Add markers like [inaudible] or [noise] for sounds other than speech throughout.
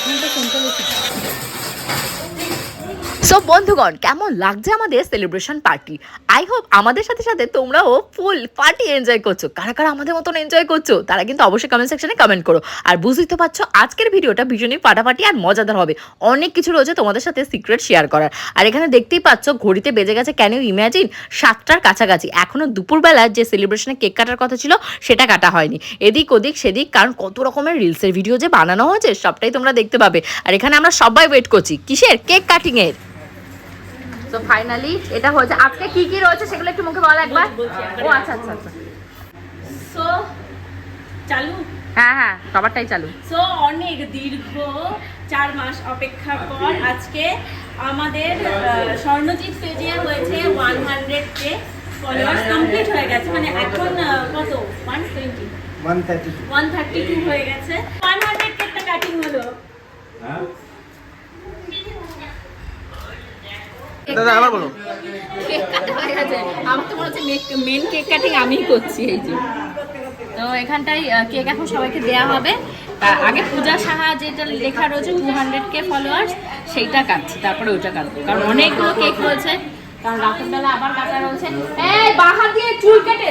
ওইখানটা central AC so বন্ধুগণ, কেমন লাগছে আমাদের সেলিব্রেশন পার্টি আই হোপ আমাদের সাথে সাথে তোমরাও ফুল পার্টি এনজয় করছ। কারা কারা আমাদের মতন এনজয় করছ, তারা কিন্তু অবশ্যই কমেন্ট সেকশনে কমেন্ট করো। আর বুঝতেই তো পারছ, আজকের ভিডিওটা ভীষণই ফাটাফাটি আর মজাদার হবে। অনেক কিছু রয়েছে তোমাদের সাথে সিক্রেট শেয়ার করার। আর এখানে দেখতেই পাচ্ছ, ঘড়িতে বেজে গেছে ইউ ইম্যাজিন সাতটার কাছাকাছি। এখনও দুপুরবেলা যে সেলিব্রেশনে কেক কাটার কথা ছিল, সেটা কাটা হয়নি। এদিক ওদিক, সেদিক, কারণ কত রকমের রিলসের ভিডিও যে বানানো হয়েছে, সবটাই তোমরা দেখতে পাবে। আর এখানে আমরা সবাই ওয়েট করছি। কিসের? কেক কাটিং এর। তো ফাইনালি এটা হয়েছে। আজকে কি কি রয়েছে সেগুলো একটু মুখে বল একবার। ও আচ্ছা আচ্ছা আচ্ছা। সো চালু? হ্যাঁ হ্যাঁ সবারটাই চালু। সো অনেক দীর্ঘ চার মাস অপেক্ষার পর আজকে আমাদের আহ, স্বর্ণজিৎ পেজে হয়েছে one hundred K followers complete হয়ে গেছে। মানে এখন কত? One twenty 132 one thirty two হয়ে গেছে। ওয়ান হান্ড্রেড কেকটা কাটিং হলো। দাদা আবার বলো। কেক কাটা হয়ে গেছে আমার তো মনে হচ্ছে মেন কেক কাটিং আমিই করছি এই যে। তো এখানটাই কেক এখন সবাইকে দেয়া হবে। আগে পূজা সাহা যেটা লেখা রয়েছে টু হান্ড্রেড কে ফলোয়ার্স সেইটা কাটছি তারপরে ওইটা কাটবো। কারণ অনেকগুলো কেক রয়েছে। কারণ রাতের বেলা আবার কাটা রয়েছে। এই বাহা দিয়ে চুল কেটে।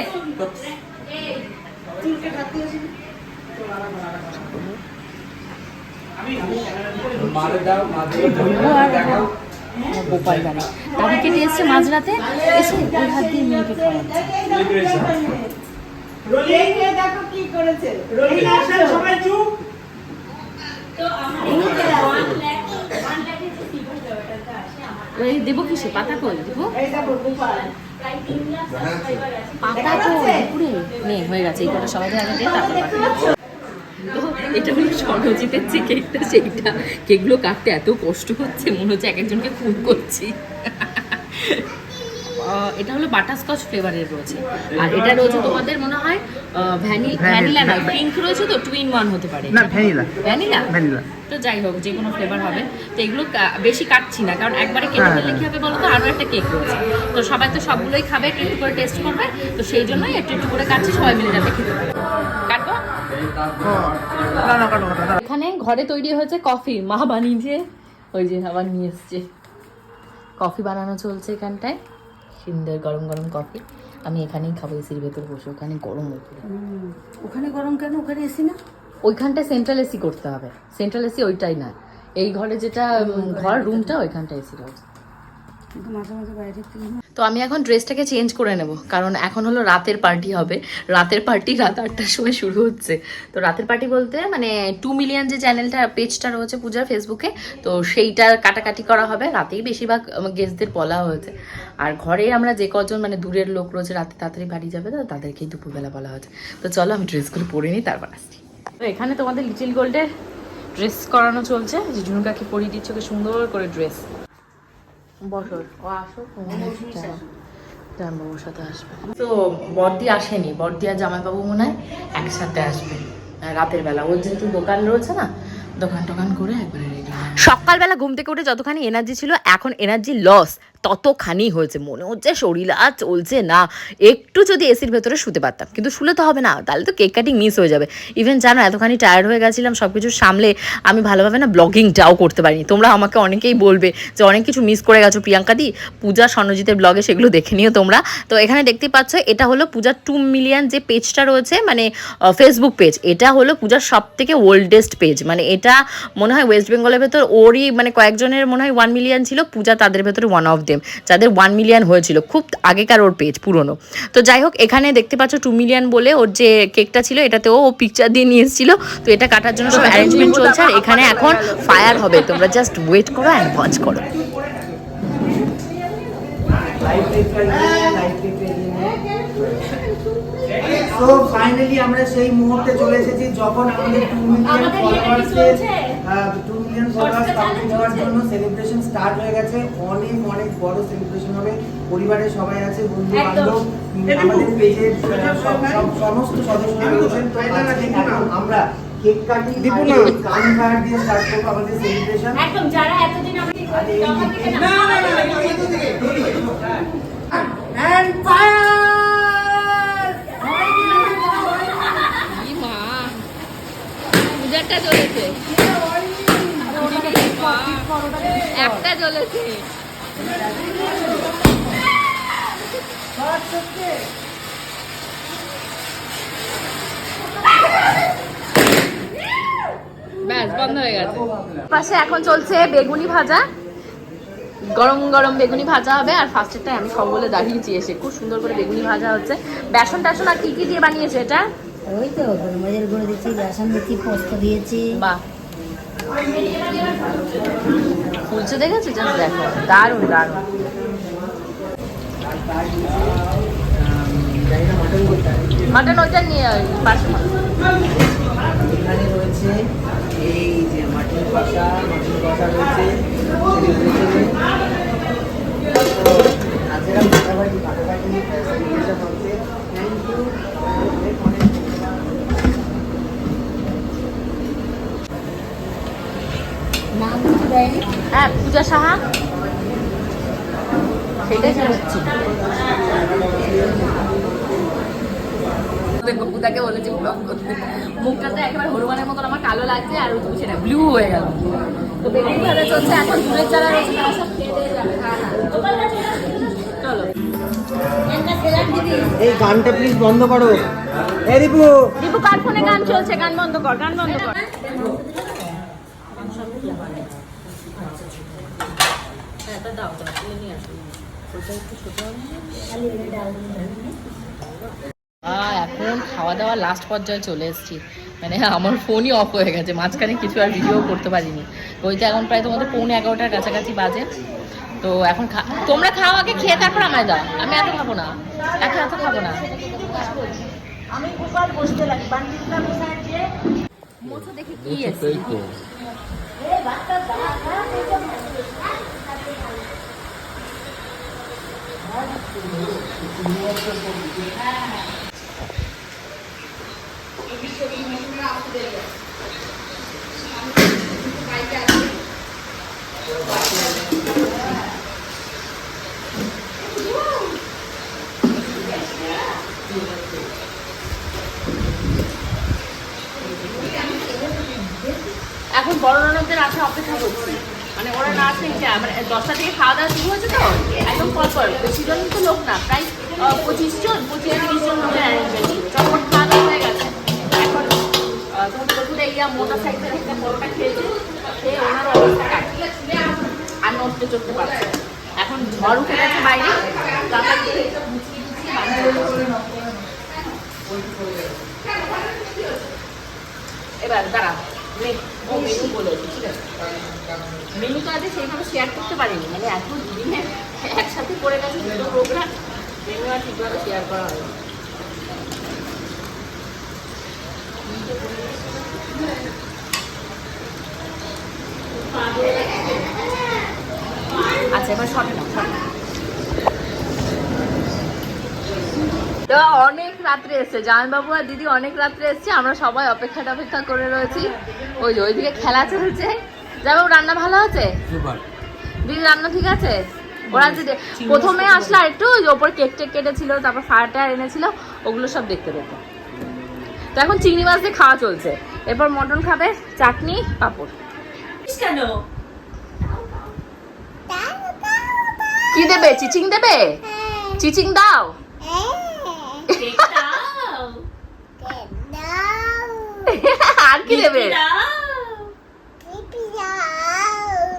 গোপাল গানে দাদি কেটে এসছে মাঝরাতে এসে ওই হাত দিয়ে মেয়েকে খাওয়াচ্ছে দেবো কিসে পাতা কই? দেবো? পাতা কই? পুরে নে হয়ে গেছে এই কটা সবাই আগে দিয়ে তারপর। তো এটা হলো স্বর্ণজিতের যে কেকটা সেইটা। কেকগুলো কাটতে এত কষ্ট হচ্ছে মনে হচ্ছে এক একজনকে খুন করছি। এটা হলো বাটারস্কচ ফ্লেভারের রয়েছে আর এটা রয়েছে তোমাদের মনে হয় ভ্যানিলা। না পিঙ্ক রয়েছে তো টুইন ওয়ান হতে পারে। না ভ্যানিলা। ভ্যানিলা? ভ্যানিলা। তো যাই হোক যে কোনো ফ্লেভার হবে। তো এগুলো বেশি কাটছি না কারণ একবারে কেটে হ্যাঁ, ফেললে কি হবে বলো তো? আরও একটা কেক রয়েছে। তো সবাই তো সবগুলোই খাবে একটু করে টেস্ট করবে। তো সেই জন্যই একটু একটু করে কাটছি সবাই মিলে খেতে পারবে এখানে ঘরে তৈরি হয়েছে কফি। মা বানিয়েছে ওই যে আবার নিয়ে এসছে। কফি বানানো চলছে এখানটায়। সুন্দর গরম গরম কফি। আমি এখানেই খাব এসির ভেতর বসে ওখানে গরম ওখানে গরম কেন? ওখানে এসি না? ওইখানটায় সেন্ট্রাল এসি করতে হবে। সেন্ট্রাল এসি ওইটাই না। এই ঘরে যেটা ঘর রুমটা ওইখানটা এসি রয়েছে। কিন্তু মাঝে মাঝে বাইরে তো আমি এখন ড্রেসটাকে চেঞ্জ করে নেব, কারণ এখন হলো রাতের পার্টি হবে। রাতের পার্টি রাত আটটার সময় শুরু হচ্ছে। তো রাতের পার্টি বলতে মানে টু মিলিয়ন যে চ্যানেলটা পেজটা রয়েছে পূজার ফেসবুকে তো সেইটার কাটাকাটি করা হবে। রাতেই বেশিরভাগ গেস্টদের বলা হয়েছে। আর ঘরে আমরা যে কজন মানে দূরের লোক রয়েছে, রাতে তাড়াতাড়ি বাড়ি যাবে তো, তাদেরকেই দুপুরবেলা বলা হয়েছে। তো চলো আমি ড্রেসগুলো পরে নিই, তারপর আসছি। তো এখানে তোমাদের লিটিল গোল্ডের ড্রেস করানো চলছে। যে ঝুনুকাকে পরিয়ে দিচ্ছে, ওকে সুন্দর করে ড্রেস বসর। ও আসো জামাইবাবুর সাথে আসবে। তো বর্দি আসেনি বর্দি আর জামাইবাবু মনে হয় একসাথে আসবে। রাতের বেলা ওর যেহেতু দোকান রয়েছে না দোকান টোকান করে একবারে রেডি সকালবেলা ঘুম থেকে উঠে যতখানি এনার্জি ছিল এখন এনার্জি লস ততখানি হয়েছে। মনে হচ্ছে শরীর আর চলছে না। একটু যদি এসির ভেতরে শুতে পারতাম। কিন্তু শুলে তো হবে না। তাহলে তো কেক কাটিং মিস হয়ে যাবে। ইভেন জানো, এতখানি টায়ার্ড হয়ে গেছিলাম সব কিছু সামলে আমি ভালোভাবে না ব্লগিংটাও করতে পারিনি। তোমরা আমাকে অনেকেই বলবে যে, অনেক কিছু মিস করে গেছো প্রিয়াঙ্কা দি। পূজা স্বর্ণজিতের ব্লগে সেগুলো দেখে নিও তোমরা। তো এখানে দেখতে পাচ্ছ, এটা হলো পূজার টু মিলিয়ন যে পেজটা রয়েছে মানে ফেসবুক পেজ এটা হলো পূজার সব থেকে ওল্ডেস্ট পেজ মানে এটা মনে হয় ওয়েস্ট বেঙ্গলের ভেতর ওরই মানে কয়েকজনের মনে হয় ওয়ান মিলিয়ন ছিল। পূজা তাদের ভেতরে ওয়ান অফ দেম যাদের ওয়ান মিলিয়ন হয়েছিল খুব আগেকার ওর পেজ পুরনো। তো যাই হোক এখানে দেখতে পাচ্ছ টু মিলিয়ন বলে ওর যে কেকটা ছিল এটাতেও ও পিকচার দিয়ে নিয়ে এসেছিল। তো এটা কাটার জন্য সব অ্যারেঞ্জমেন্ট চলছে আর এখানে এখন ফায়ার হবে। তোমরা জাস্ট ওয়েট করো অ্যান্ড ওয়াচ করো। তো ফাইনালি আমরা সেই মুহূর্তে চলে এসেছি যখন আমাদের টু মিলিয়ন ফলোয়ার্সের চলছে? টু মিলিয়ন ফলোয়ার্স কমপ্লিট হওয়ার জন্য সেলিব্রেশন স্টার্ট হয়ে গেছে অনেক অনেক বড় সেলিব্রেশন হবে পরিবারের সবাই আছে বন্ধু বান্ধব আমাদের পেজের সমস্ত সদস্যরা রয়েছেন তো আমরা কেক কাটিং গান ফায়ার দিয়ে স্টার্ট করব আমাদের সেলিব্রেশন একদম যারা এতদিন আমাদের না এন্ড ফায়ার পূজার জ্বলেছে ব্যাস বন্ধ হয়ে গেছে। পাশে এখন চলছে বেগুনি ভাজা। গরম গরম বেগুনি ভাজা হবে আর ফার্স্টেরটাই আমি সব বলে দাঁড়িয়েছি এসে খুব সুন্দর করে বেগুনি ভাজা হচ্ছে। বেসন টেসন আর কি কি দিয়ে বানিয়েছে এটা? ওই তো গরমের গুঁড়ো দিচ্ছি বেসন দিচ্ছি পোস্ত দিয়েছি। বাহ। ফুলছে দেখেছ জানো দেখো। দারুণ দারুণ। মাটন ওইটা নিয়ে পাশে। এখানে রয়েছে এই যে মাটন কষা মাটন কষা রয়েছে থ্যাংক ইউ অনেক অনেক নাম দেয়নি? হ্যাঁ পূজা সাহা। সেটাই হচ্ছে। পূজাকে বলেছি ব্লগ করতে। মুখটাতে একেবারে হনুমানের মতন আমার কালো লাগছে আর ওই সেটা ব্লু হয়ে গেল। তো বেগুনি ভাজা চলছে এখন দূরের যারা রয়েছে তারা সব খেয়ে দিয়ে যাবে। হ্যাঁ হ্যাঁ। চলো। এই গানটা প্লিজ বন্ধ করো। এই রিপু। দীপু কার ফোনে গান চলছে? গান বন্ধ কর গান বন্ধ কর। আহ, এখন খাওয়া দাওয়া লাস্ট পর্যায়ে চলে এসেছি। মানে আমার ফোনই অফ হয়ে গেছে মাঝখানে কিছু আর ভিডিও করতে পারিনি। ওই তো এখন প্রায় তোমাদের পৌনে এগারোটার কাছাকাছি বাজে। তো এখন খা তোমরা খাও আগে খেয়ে তারপর আমায় দাও। আমি এত খাব না। এত এত খাব না। মোছো দেখে কি এখন বড় ননদদের আসা অপেক্ষা করছি। মানে ওরা না আসলে কি মানে দশটা থেকে খাওয়া দাওয়া শুরু হয়েছে তো, একদম পর পর বেশি জন তো লোক না, প্রায় পঁচিশ জন, পঁচিশ তিরিশ জন লোকের অ্যারেঞ্জমেন্ট হয়ে গেছে, এখন তখন প্রথমে ইয়া মোটা সাইড একটা পরোটা খেয়েছে খেয়ে ওনার অবস্থা আর নষ্ট চলতে এখন ঝড় উঠে গেছে বাইরে। এবার দাঁড়া মেনু মেনু তো আজকে সেইভাবে শেয়ার করতে পারিনি মানে এত একসাথে করে গেছে দুটো প্রোগ্রাম মেনু আর ঠিকভাবে শেয়ার করা হয়নি। আচ্ছা এবার অনেক রাত্রে এসছে। জামাইবাবু আর দিদি অনেক রাত্রে এসছে আমরা সবাই অপেক্ষা টপেক্ষা করে রয়েছি। ওই যে ওইদিকে খেলা চলছে। জামাইবাবু রান্না ভালো আছে? দিদি রান্না ঠিক আছে? ওরা যে প্রথমে আসলে আর একটু ওই ওপর কেক টেক কেটেছিল তারপর ফায়ার টায়ার এনেছিল ওগুলো সব দেখতে দেখতে। তো এখন চিংড়ি মাছ দিয়ে খাওয়া চলছে। এরপর মটন খাবে চাটনি পাঁপড়। কেন? কি দেবে? চিচিং দেবে? চিচিং দাও কেক দাও আর কি দেবে?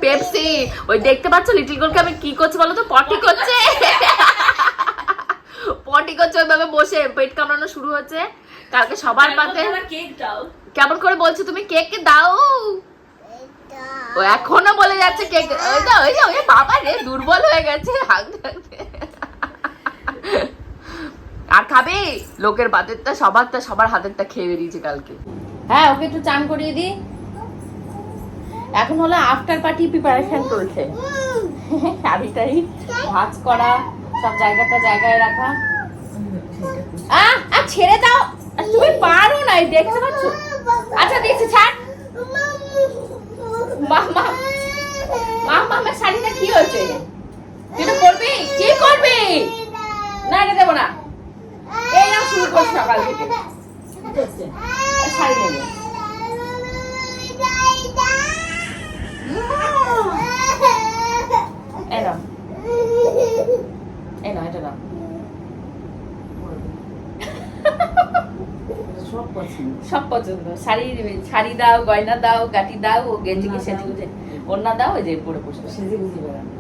পেপসি ওই দেখতে পাচ্ছ লিটল গোলকে আমি কি করছে বলো তো? পটি করছে। পটি করছে ওইভাবে বসে। পেট কামড়ানো শুরু হচ্ছে। কালকে সবার পাতে। আবার কেক দাও। কেমন করে বলছো তুমি? কেক দাও। ও এখনও বলে যাচ্ছে কেক ওই যে ওই যে ওই বাবা রে দুর্বল হয়ে গেছে। আর খাবে? লোকের বাতেরটা সবারটা সবার হাতেরটা খেয়ে বেরিয়েছে কালকে। হ্যাঁ ওকে একটু চান করিয়ে দি এখন হলো আফটার পার্টি প্রিপারেশন চলছে। শাড়ি টাড়ি ভাজ করা, সব জায়গাটা জায়গায় রাখা। আহ ছেড়ে দাও। তুমি পারো না দেখতে পাচ্ছ? আচ্ছা দেখছি ছাড়। মা মা মা মা আমার শাড়িটা কি হয়েছে? এটা করবি? কি করবি? না, এটা দেবো না। এই না শুরু করছি সকাল থেকে। শাড়ি নেবে। এটা নাও। সব পছন্দ। শাড়ি শাড়ি দাও গয়না দাও গাটি দাও ও গেঞ্জিকে সেজে গুজে। ওড়না দাও ওই যে পরে বসে সেজে গুজে বেড়ানো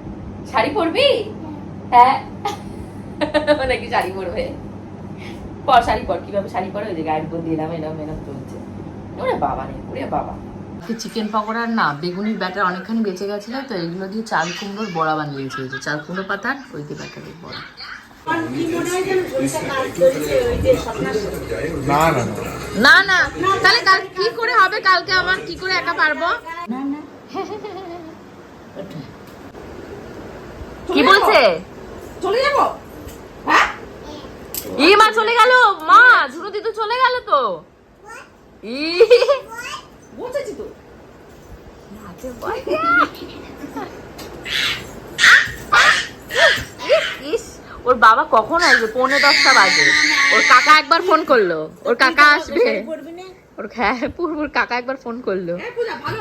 শাড়ি পরবি? হ্যাঁ। নাকি শাড়ি পরবে? পর শাড়ি পর কীভাবে শাড়ি পরে ওই যে গায়ের উপর দিয়ে এলাম এলাম এলাম চলছে। ওরে বাবা রে ওরে বাবা। চিকেন পকোড়ার না বেগুনির ব্যাটার অনেকখানি বেঁচে গেছিল তো এগুলো দিয়ে চাল কুমড়োর বড়া বানিয়েছে ওই যে চাল কুমড়ো পাতার ওই দিয়ে ব্যাটারের বড়া। না না না। না না। তাহলে কাল কি করে হবে? কালকে আমার কি করে একা পারব? কি বলছে? চলে যাব? চলে গেল? মা ঝুনু দিদু চলে গেল তো। ই তো। ওর বাবা কখন আসবে? পৌনে দশটা বাজে। ওর কাকা একবার ফোন করল। ওর কাকা আসবে। ওর হ্যাঁ পুরপুর কাকা একবার ফোন করল।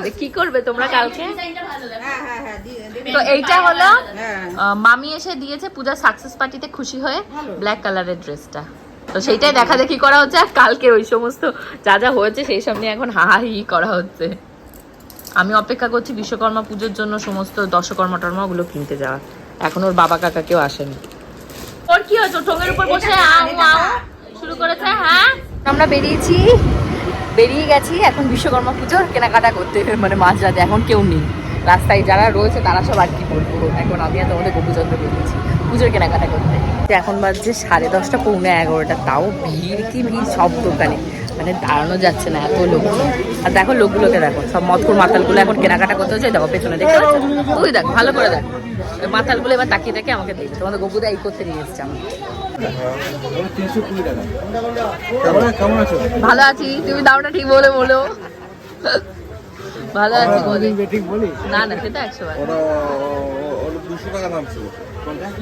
যে কি করবে তোমরা কালকে? তো এইটা হলো মামি এসে দিয়েছে পূজা সাকসেস পার্টিতে খুশি হয়ে ব্ল্যাক কালারের ড্রেসটা। তো সেইটাই দেখা দেখি করা হচ্ছে আর কালকে ওই সমস্ত যা যা হয়েছে সেই সব নিয়ে এখন হাহাহি করা হচ্ছে। আমি অপেক্ষা করছি বিশ্বকর্মা পুজোর জন্য সমস্ত দশকর্মা টর্মা ওগুলো কিনতে যাওয়ার। এখন ওর বাবা কাকা কেউ আসেনি। ওর কি হয়েছে? ঠোঙের উপর বসে শুরু করেছে হ্যাঁ আমরা বেরিয়েছি, বেরিয়ে গেছি এখন বিশ্বকর্মা পুজোর কেনাকাটা করতে। মানে মাঝরাতে এখন কেউ নেই। রাস্তায় যারা রয়েছে তারা সব আর কি বলব। এখন আমি আর তোমাদের গোপুচন্দ্র বেরিয়েছি পুজোর কেনাকাটা করতে। এখন বাজছে সাড়ে দশটা, পৌনে এগারোটা। তাও ভিড় কি ভিড় সব দোকানে। মানে দাঁড়ানো যাচ্ছে না এত লোক আর দেখো লোকগুলোকে দেখো, সব মতপুর মাতালগুলো এখন কেনাকাটা করতে হচ্ছে দেখো পেছনে পাচ্ছ? ওই দেখ, ভালো করে দেখ। মাতালগুলো এবার তাকিয়ে তাকিয়ে আমাকে দেখছে তোমাদের গপুদা এই করতে নিয়ে এসছে আমাকে। ভালো আছি, তুমি দামটা ঠিক বলে বলো। ভালো আছি না না, সেটা একশো টাকা দাম ছিল।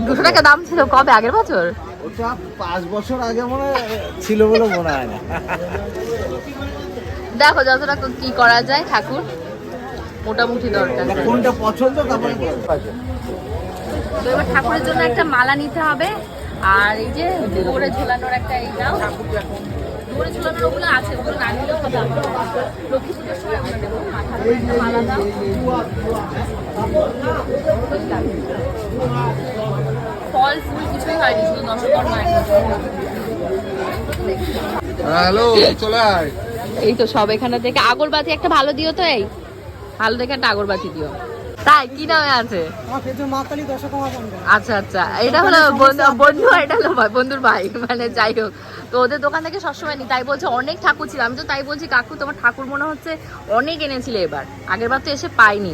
দুশো টাকা দাম ছিল কবে? আগের বছর? ওটা পাঁচ বছর আগে মনে ছিল বলে মনে হয় না। দেখো যতটা কি করা যায় ঠাকুর। মোটামুটি দরকার। কোনটা পছন্দ তারপরে তো এবার ঠাকুরের জন্য একটা মালা নিতে হবে। আর এই যে দৌড়ে ঝোলানোর একটা এই নাও। দৌড়ে ঝোলানোর ওগুলো আছে ওগুলো না নিলেও হবে। লক্ষ্মী পুজোর সময় দেবো। মাথার মালা দাও। ফল ফুল কিছুই হয়নি শুধু নষ্টকর্মা হ্যালো চলে আয়। এই তো সব এখানে থেকে আগরবাতি একটা ভালো দিও তো এই। ভালো দেখে একটা আগরবাতি দিও। তাই কি নামে আছে? আচ্ছা আচ্ছা। এটা হলো বন্ধু- এটা হলো ভাই- বন্ধুর ভাই মানে যাই হোক। তো ওদের দোকান থেকে সবসময় নি তাই বলছে অনেক ঠাকুর ছিল। আমি তো তাই বলছি কাকু তোমার ঠাকুর মনে হচ্ছে অনেক এনেছিলে এবার। আগের বার তো এসে পাইনি।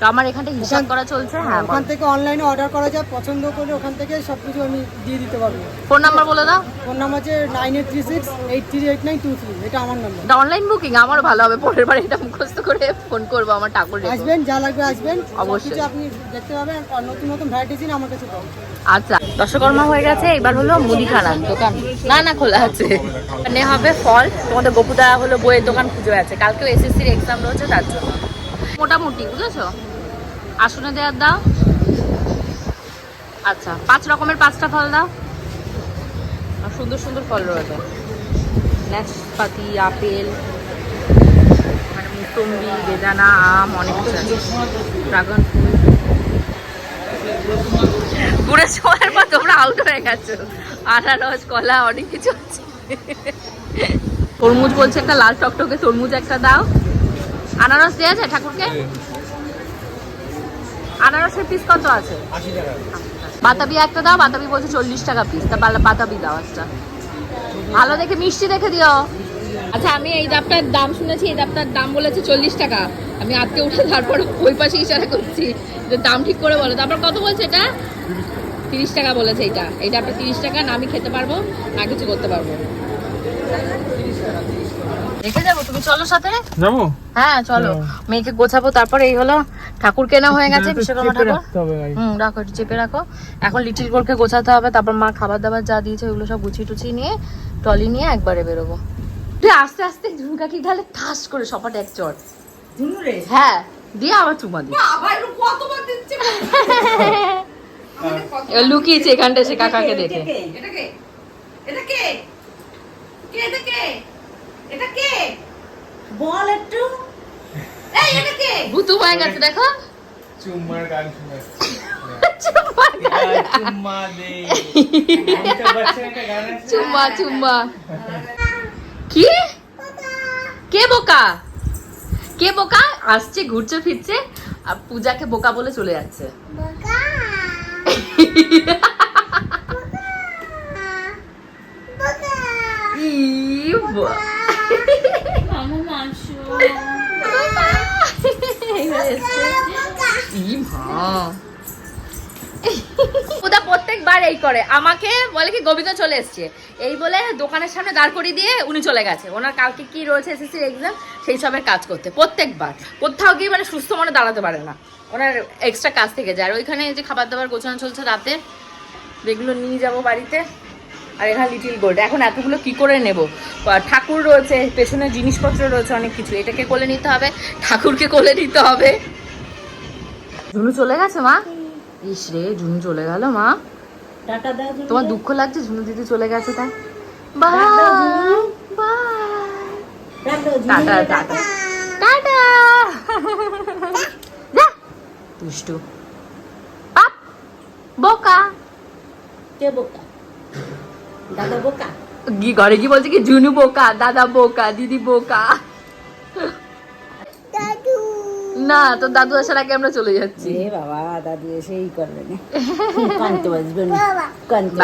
তো আমার এখানটা হিসাব করা চলছে হ্যাঁ ওখান থেকে অনলাইনে অর্ডার করা যায় পছন্দ করলে ওখান থেকে সব কিছু আমি দিয়ে দিতে পারব। ফোন নাম্বার বলে দাও। ফোন নাম্বার হচ্ছে nine eight three six eight three eight nine two three এটা আমার নাম্বার এটা অনলাইন বুকিং আমারও ভালো হবে পরের বার এটা মুখস্থ করে ফোন করব আমার ঠাকুর আসবেন যা লাগবে আসবেন অবশ্যই। আপনি দেখতে পাবেন আর নতুন নতুন ভ্যারাইটিস আমার কাছে পাবেন। আচ্ছা দশকর্মা হয়ে গেছে এবার হলো মুদিখানার দোকান। না না খোলা আছে। এখানে হবে ফল তোমাদের গোপুদা হলো বইয়ের দোকান খুঁজে আছে কালকেও এসএসসির এক্সাম রয়েছে তার জন্য। মোটামুটি বুঝেছ? আসনে দেওয়ার দাও। আচ্ছা পাঁচ রকমের পাঁচটা ফল দাও। আর সুন্দর সুন্দর ফল রয়েছে। নাশপাতি আপেল মানে মুসম্বি বেদানা আম অনেক কিছু আছে। Dragon fruit. ঘুরে সময়ের পর তোমরা আউট হয়ে গেছো। আনারস কলা অনেক কিছু আছে। তরমুজ বলছে একটা লাল টকটকে তরমুজ একটা দাও। আনারস দেওয়া যায় ঠাকুরকে? আনারসের পিস কত আছে? বাতাবি একটা দাও বাতাবি বলছে চল্লিশ টাকা পিস তা বাতাবি দাও একটা। ভালো দেখে মিষ্টি দেখে দিও। আচ্ছা আমি এই ডাবটার দাম শুনেছি এই ডাবটার দাম বলেছে চল্লিশ টাকা। আমি আজকে উঠে তারপর ওই পাশে ইশারা করছি যে দাম ঠিক করে বলো। তারপর কত বলছে এটা? তিরিশ টাকা বলেছে এইটা এই ডাবটা তিরিশ টাকা না আমি খেতে পারব না কিছু করতে পারব। রেখে যাব তুমি চলো সাথে? যাব? হ্যাঁ চলো। মেয়েকে গোছাবো তারপর এই হলো ঠাকুর কেনা হয়ে গেছে বিশ্বকর্মা ঠাকুর। হুম রাখো একটু চেপে রাখো। এখন লিটিল গোলকে গোছাতে হবে তারপর মা খাবার দাবার যা দিয়েছে ওগুলো সব গুছিয়ে টুছিয়ে নিয়ে টলি নিয়ে একবারে বেরোবো। তুই আস্তে আস্তে ঝুমকা কি গেলে ঠাস করে সপাটে এক চট হ্যাঁ দিয়ে আবার চুমা দি এবার [laughs] লুকিয়েছে এখানটা সে কাকাকে দেখে। বল একটু। এই এটা কে? ভুতু হয়ে গেছে দেখো। চুম্মার গান শোনাচ্ছি [laughs] চুম্মা দে। চুম্মা চুম্মা। কি? কে বোকা? কে বোকা? আসছে ঘুরছে ফিরছে আর পূজাকে বোকা বলে চলে যাচ্ছে। ই [laughs] বা- মামু [laughs] মাসু। ওটা প্রত্যেকবার এই করে। আমাকে বলে কি, গোবিন্দ চলে এসছে। এই বলে দোকানের সামনে দাঁড় করিয়ে দিয়ে উনি চলে গেছে। ওনার কালকে কি রয়েছে এসএসসির এক্সাম সেই সবের কাজ করতে, প্রত্যেকবার। কোথাও গিয়ে মানে সুস্থ মনে দাঁড়াতে পারে না। ওনার এক্সট্রা কাজ থেকে যায়। আর ওইখানে যে খাবার দাবার গোছানো চলছে রাতে, যেগুলো নিয়ে যাব বাড়িতে আর এখানে লিটিল গোল্ড এখন এতগুলো কি করে নেব? ঠাকুর রয়েছে পেছনে জিনিসপত্র রয়েছে অনেক কিছু। এটাকে কোলে নিতে হবে ঠাকুরকে কোলে নিতে হবে। ঝুনু চলে গেছে মা? ইস রে ঝুনু চলে গেল মা। তোমার দুঃখ লাগছে? ঝুনু দিদি চলে গেছে তাই। Bye bye. Tata tata tata. যা। দুষ্টু। বোকা। কে বোকা? দাদা বোকা? ঘরে কি বলছে কি? জুনু বোকা দাদা বোকা দিদি বোকা। না তো দাদু আসার আগে আমরা চলে যাচ্ছি। এ বাবা দাদু এসেই করবে না। [laughs] কানতে বাজবে না।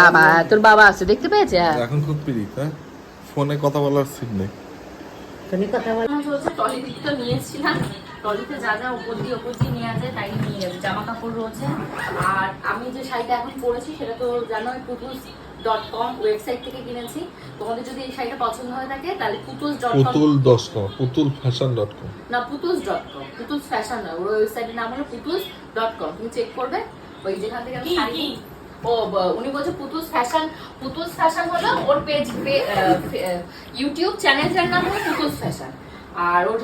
বাবা। তোর বাবা আছে দেখতে পেয়েছে? এখন খুব পিরিত হ্যাঁ? ফোনে কথা বলার সিট নেই। তুমি কথা বল চলছে টলি দিক তো নিয়েছিলাম। টলিতে যা যা উপর দিয়ে উপর দিয়ে নিয়ে আছে তাই নিয়ে যাবে। জামা কাপড় রয়েছে। আর আমি যে শাড়িটা এখন পরেছি সেটা তো জানো পুতুলস ডট কম ওয়েবসাইট থেকে কিনেছি। তোমাদের যদি এই শাড়িটা পছন্দ হয়ে থাকে তাহলে পুতুলস ডট কম পুতুল ডট কম পুতুল ফ্যাশন ডট কম না পুতুলস ডট কম পুতুলস ফ্যাশন নয় ওর ওয়েবসাইটের নাম হলো পুতুলস ডট কম তুমি চেক করবে ওই যেখান থেকে আমি শাড়ি ও উনি বলছে পুতুলস ফ্যাশন পুতুলস ফ্যাশন হলো ওর পেজ ইউটিউব চ্যানেলটার নাম হলো পুতুলস ফ্যাশন আর ওর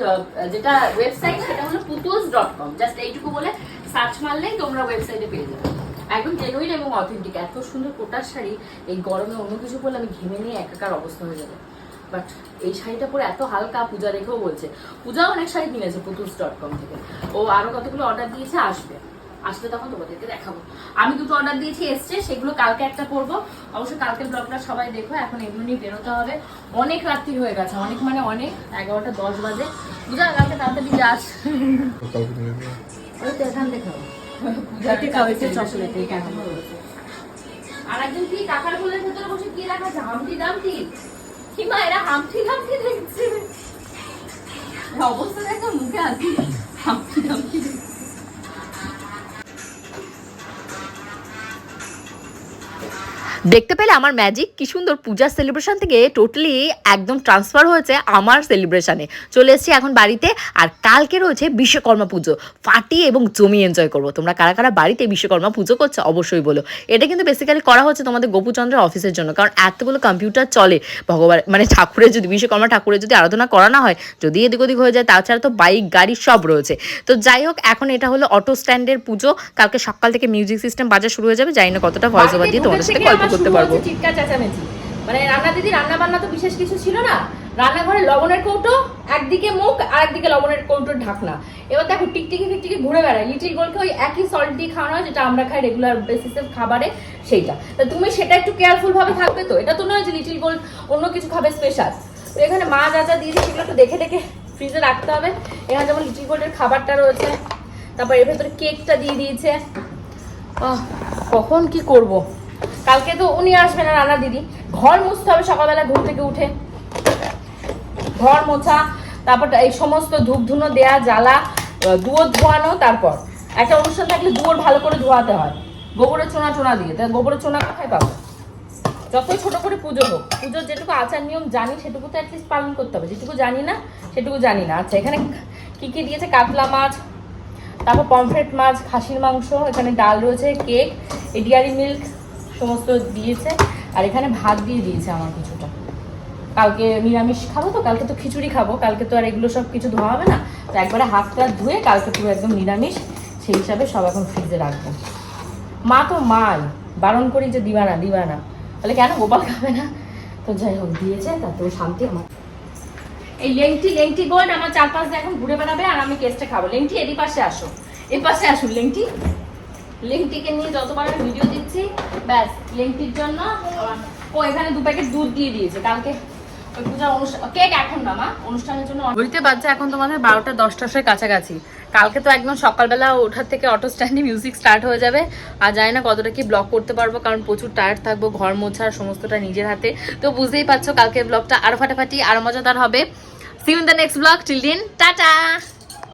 যেটা ওয়েবসাইট সেটা হলো পুতুলস ডট কম জাস্ট এইটুকু বলে সার্চ মারলেই তোমরা ওয়েবসাইটে পেয়ে যাবে। একদম জেনুইন এবং অথেন্টিক এত সুন্দর কোটার শাড়ি এই গরমে অন্য কিছু পরলে আমি ঘেমে নিয়ে একাকার অবস্থা হয়ে যাবে। বাট এই শাড়িটা পরে এত হালকা পূজা রেখেও বলছে। পূজা অনেক শাড়ি কিনেছে পুতুলস ডট কম থেকে। ও আরও কতগুলো অর্ডার দিয়েছে আসবে। আসলে তখন তোমাদেরকে দেখাবো। আমি দুটো অর্ডার দিয়েছি এসছে। সেগুলো কালকে একটা করব অবশ্যই কালকের ব্লগটা সবাই দেখো এখন এগুলো নিয়ে বেরোতে হবে। অনেক রাত্রি হয়ে গেছে অনেক মানে অনেক এগারোটা দশ বাজে। পূজা কালকে তাড়াতাড়ি যাস। ওই তো এখান দেখাবো এটা খাওয়াইছে চকলেট এটা আর একজন কি কাকার কোলের ভেতরে বসে কি রাখা আছে? হামটি দামটি? কি মা এরা হামটি দামটি দেখছে? অবস্থা দেখো মুখে আছি হামটি দামটি দেখছে। দেখতে পেলে আমার ম্যাজিক কি সুন্দর পূজার সেলিব্রেশন থেকে টোটালি একদম ট্রান্সফার হয়েছে আমার সেলিব্রেশনে চলে এসেছি এখন বাড়িতে আর কালকে রয়েছে বিশ্বকর্মা পুজো। ফাটিয়ে এবং জমি এনজয় করব। তোমরা কারা কারা বাড়িতে বিশ্বকর্মা পুজো করছ অবশ্যই বলো। এটা কিন্তু বেসিক্যালি করা হচ্ছে তোমাদের গোপুচন্দ্রের অফিসের জন্য। কারণ এতগুলো কম্পিউটার চলে। ভগবান মানে ঠাকুরের যদি, বিশ্বকর্মা ঠাকুরের যদি আরাধনা করা না হয়, যদি এদিক ওদিক হয়ে যায়, তাছাড়া তো বাইক গাড়ি সব রয়েছে। তো যাই হোক, এখন এটা হলো অটো স্ট্যান্ডের পুজো। কালকে সকাল থেকে মিউজিক সিস্টেম বাজার শুরু হয়ে যাবে। জানি না কতটা ভয়েস ওভার দিয়ে তোমাদের সাথে গল্প করতে পারব। চিৎকার চেঁচামেচি। মানে রান্না দিদি রান্না বান্না তো বিশেষ কিছু ছিল না। রান্নাঘরে লবণের কৌটো একদিকে মুখ আর একদিকে লবণের কৌটোর ঢাকনা। এবার দেখো টিকটিকি ফিকটিকি ঘুরে বেড়ায়। লিটিল গোলকে ওই একই সল্ট দিয়ে খাওয়ানো হয় যেটা আমরা খাই রেগুলার বেসিসে খাবারে সেইটা। তা তুমি সেটা একটু কেয়ারফুল ভাবে থাকবে তো। এটা তো নয় যে লিটিল গোল্ড অন্য কিছু খাবে স্পেশাল তো এখানে মা যা যা দিয়েছে সেগুলো একটু দেখে দেখে ফ্রিজে রাখতে হবে। এখানে যেমন লিটিল গোল্ডের খাবারটা রয়েছে তারপর এর ভেতরে কেকটা দিয়ে দিয়েছে। কখন কি করব? কালকে তো উনি আসবে না রান্না দিদি। ঘর মুছতে হবে সকালবেলা, ঘুম থেকে উঠে। ঘর মোছা, তারপর এই সমস্ত ধূপ ধুনো দেয়া, জ্বালা দুয়োর ধোয়ানো, তারপর। একটা অনুষ্ঠান থাকলে দুয়োর ভালো করে ধোয়াতে হয়। গোবরের চোনা টোনা দিয়ে। তা গোবরের চোনা কোথায় পাবো? যতই ছোট করে পুজো হোক, পুজোর যেটুকু আচার নিয়ম জানি সেটুকু তো অ্যাটলিস্ট পালন করতে হবে। যেটুকু জানি না, সেটুকু জানি না। আচ্ছা এখানে কি কি দিয়েছে? কাতলা মাছ, তারপর পমফ্রেট মাছ, খাসির মাংস, এখানে ডাল রয়েছে, কেক এডিয়ারি মিল্ক সমস্ত দিয়েছে। আর এখানে ভাত দিয়ে দিয়েছে আমার কিছুটা। কালকে নিরামিষ খাব তো, কালকে তো খিচুড়ি খাব, কালকে তো আর এগুলো সব কিছু ধোয়া হবে না। তো একবারে হাত টাত ধুয়ে কালকে পুরো একদম নিরামিষ, সেই হিসাবে সব এখন ফ্রিজে রাখব। মা তো মাই বারণ করি যে দিবা না দিবা না বলে, কেন গোপাল খাবে না? তো যাই হোক, দিয়েছে তাতেও শান্তি আমার। এই লেংটি লেংটি গোল্ড আমার চার পাঁচ দিয়ে এখন ঘুরে বেড়াবে, আর আমি কেসটা খাব। লেংটি এরই পাশে আসো। এর পাশে আসুন, লেংটি। লেংটিকে নিয়ে যতবার আমি ভিডিও দিচ্ছি, ব্যাস লেংটির জন্য ও এখানে দু প্যাকেট দুধ দিয়ে দিয়েছে। কালকে এখন না অনুষ্ঠানের জন্য এখন তোমাদের বারোটা, দশটার কাছাকাছি। কালকে তো একদম সকালবেলা ওঠার থেকে অটো স্ট্যান্ডে মিউজিক স্টার্ট হয়ে যাবে। আর জানি না কতটা কি ব্লগ করতে পারব, কারণ প্রচুর টায়ার্ড থাকব, ঘর মোছা, সমস্তটা নিজের হাতে। তো বুঝতেই পারছ কালকে ব্লগটা আরও ফাটাফাটি, আরও মজাদার হবে। See the next blog till দিন টাটা!